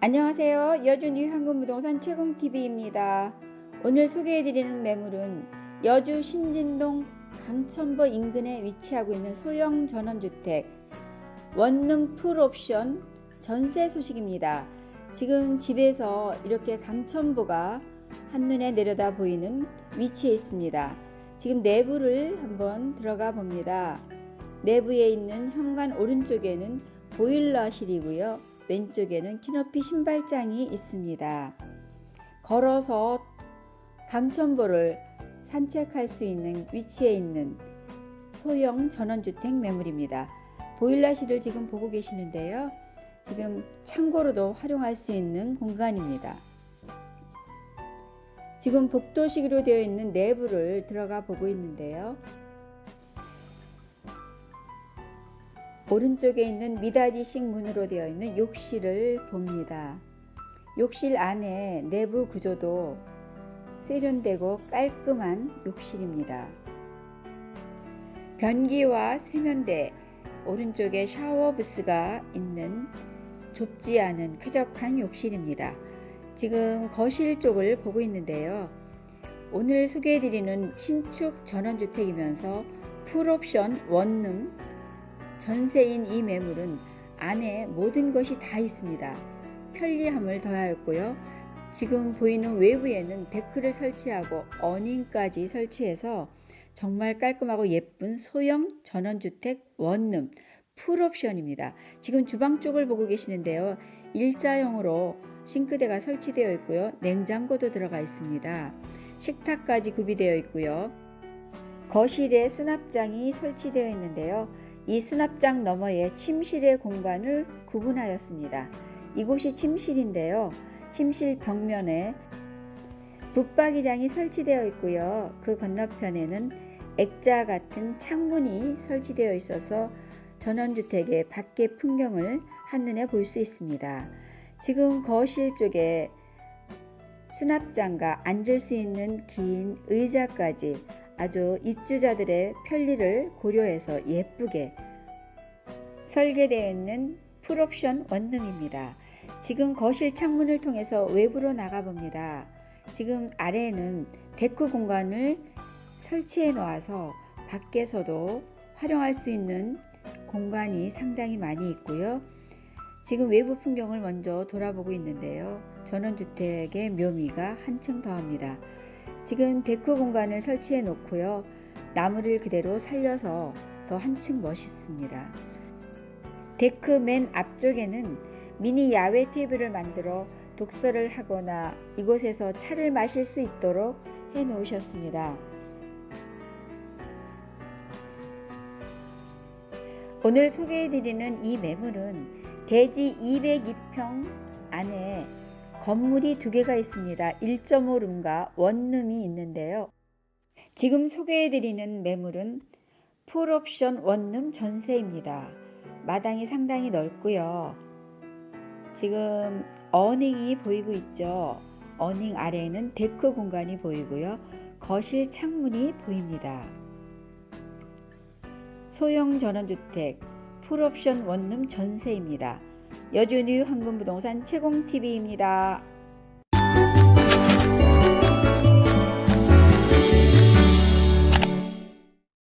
안녕하세요. 여준이 황금부동산 채공TV입니다. 오늘 소개해드리는 매물은 여주 신진동 강천보 인근에 위치하고 있는 소형 전원주택 원룸 풀옵션 전세 소식입니다. 지금 집에서 이렇게 강천보가 한눈에 내려다 보이는 위치에 있습니다. 지금 내부를 한번 들어가 봅니다. 내부에 있는 현관 오른쪽에는 보일러실이고요. 왼쪽에는 키높이 신발장이 있습니다. 걸어서 강천보를 산책할 수 있는 위치에 있는 소형 전원주택 매물입니다. 보일러실을 지금 보고 계시는데요. 지금 창고로도 활용할 수 있는 공간입니다. 지금 복도식으로 되어 있는 내부를 들어가 보고 있는데요. 오른쪽에 있는 미닫이식 문으로 되어 있는 욕실을 봅니다. 욕실 안에 내부 구조도 세련되고 깔끔한 욕실입니다. 변기와 세면대, 오른쪽에 샤워 부스가 있는 좁지 않은 쾌적한 욕실입니다. 지금 거실 쪽을 보고 있는데요. 오늘 소개해드리는 신축 전원주택이면서 풀옵션 원룸 전세인 이 매물은 안에 모든 것이 다 있습니다. 편리함을 더하였고요. 지금 보이는 외부에는 데크를 설치하고 어닝까지 설치해서 정말 깔끔하고 예쁜 소형 전원주택 원룸 풀옵션입니다. 지금 주방 쪽을 보고 계시는데요. 일자형으로 싱크대가 설치되어 있고요. 냉장고도 들어가 있습니다. 식탁까지 구비되어 있고요. 거실에 수납장이 설치되어 있는데요. 이 수납장 너머에 침실의 공간을 구분하였습니다. 이곳이 침실인데요. 침실 벽면에 붙박이장이 설치되어 있고요. 그 건너편에는 액자 같은 창문이 설치되어 있어서 전원주택의 밖의 풍경을 한눈에 볼 수 있습니다. 지금 거실 쪽에 수납장과 앉을 수 있는 긴 의자까지 아주 입주자들의 편리를 고려해서 예쁘게 설계되어 있는 풀옵션 원룸입니다. 지금 거실 창문을 통해서 외부로 나가 봅니다. 지금 아래에는 데크 공간을 설치해 놓아서 밖에서도 활용할 수 있는 공간이 상당히 많이 있고요. 지금 외부 풍경을 먼저 돌아보고 있는데요. 전원주택의 묘미가 한층 더합니다. 지금 데크 공간을 설치해 놓고요. 나무를 그대로 살려서 더 한층 멋있습니다. 데크 맨 앞쪽에는 미니 야외 테이블을 만들어 독서를 하거나 이곳에서 차를 마실 수 있도록 해 놓으셨습니다. 오늘 소개해드리는 이 매물은 대지 202평 안에 건물이 두 개가 있습니다. 1.5룸과 원룸이 있는데요. 지금 소개해드리는 매물은 풀옵션 원룸 전세입니다. 마당이 상당히 넓고요. 지금 어닝이 보이고 있죠. 어닝 아래에는 데크 공간이 보이고요. 거실 창문이 보입니다. 소형 전원주택 풀옵션 원룸 전세입니다. 여준유 황금부동산 채공TV입니다.